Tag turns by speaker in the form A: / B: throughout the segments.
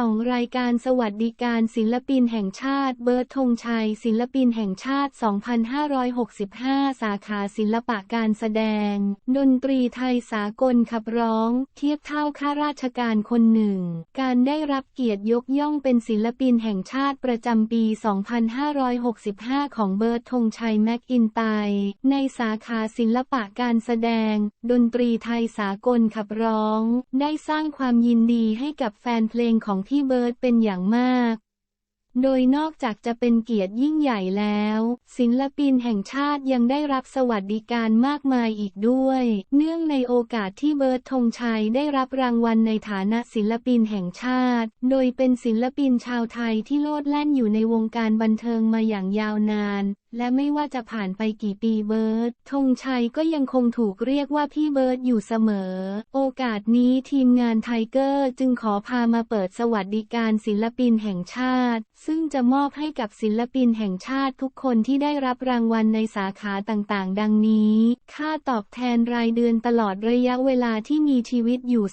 A: สองรายการสวัสดิการศิลปินแห่งชาติ เบิร์ดธงชัย ศิลปินแห่งชาติ 2565 สาขาศิลปะการแสดง ดนตรีไทยสากลขับร้อง เทียบเท่าข้าราชการคนหนึ่ง การได้รับเกียรติยกย่องเป็นศิลปินแห่งชาติประจำปี 2565 ของเบิร์ดธงชัยแม็กอินไตในสาขาศิลปะการแสดง ดนตรีไทยสากลขับร้อง ได้สร้างความยินดีให้กับแฟนเพลงของพี่เบิร์ดเป็นอย่างมาก โดยนอกจากจะเป็นเกียรติยิ่งใหญ่แล้ว ศิลปินแห่งชาติยังได้รับสวัสดิการมากมายอีกด้วย เนื่องในโอกาสที่เบิร์ดธงชัยได้รับรางวัลในฐานะศิลปินแห่งชาติ โดยเป็นศิลปินชาวไทยที่โลดแล่นอยู่ในวงการบันเทิงมาอย่างยาวนาน และไม่ว่าจะผ่านไปกี่ปีเบิร์ดธงชัยก็ยังคงถูกเรียกว่าพี่เบิร์ดอยู่เสมอ โอกาสนี้ทีมงานไทเกอร์จึงขอพามาเปิดสวัสดิการศิลปินแห่งชาติ ซึ่งจะมอบให้กับศิลปินแห่งชาติทุกคนที่ได้รับรางวัลในสาขาต่างๆ ดังนี้ ค่าตอบแทนรายเดือนตลอดระยะเวลาที่มีชีวิตอยู่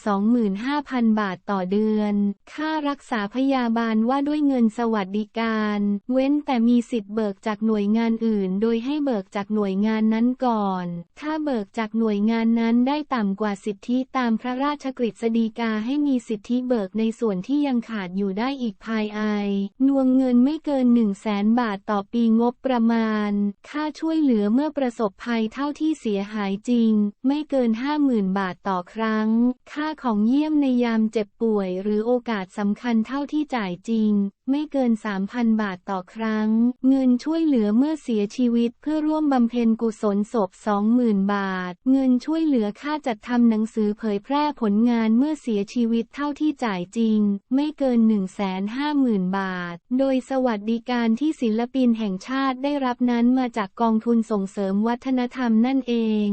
A: 25,000 บาทต่อเดือน ค่ารักษาพยาบาลว่าด้วยเงินสวัสดิการ เว้นแต่มีสิทธิ์เบิกจากหน่วยงานอื่นโดยให้เบิกจากหน่วยงานนั้นก่อน ถ้าเบิกจากหน่วยงานนั้นได้ต่ำกว่าสิทธิตามพระราชกฤษฎีกาให้มีสิทธิเบิกในส่วนที่ยังขาดอยู่ได้อีกภายในนวงเงินไม่เกิน1 0 0 0 0แสนบาทต่อปีงบประมาณ ค่าช่วยเหลือเมื่อประสบภัยเท่าที่เสียหายจริง ไม่เกิน 50,000 บาทต่อครั้ง ค่าของเยี่ยมในยามเจ็บป่วย หรือโอกาสสำคัญเท่าที่จ่ายจริง ไม่เกิน 3,000 บาทต่อครั้ง เงินช่วยเหลือเมื่อเสียชีวิตเพื่อร่วมบำเพ็ญกุศลศพ 20,000 บาท เงินช่วยเหลือค่าจัดทำหนังสือเผยแพร่ผลงานเมื่อเสียชีวิตเท่าที่จ่ายจริง ไม่เกิน 150,000 บาท โดยสวัสดิการที่ศิลปินแห่งชาติได้รับนั้นมาจากกองทุนส่งเสริมวัฒนธรรมนั่นเอง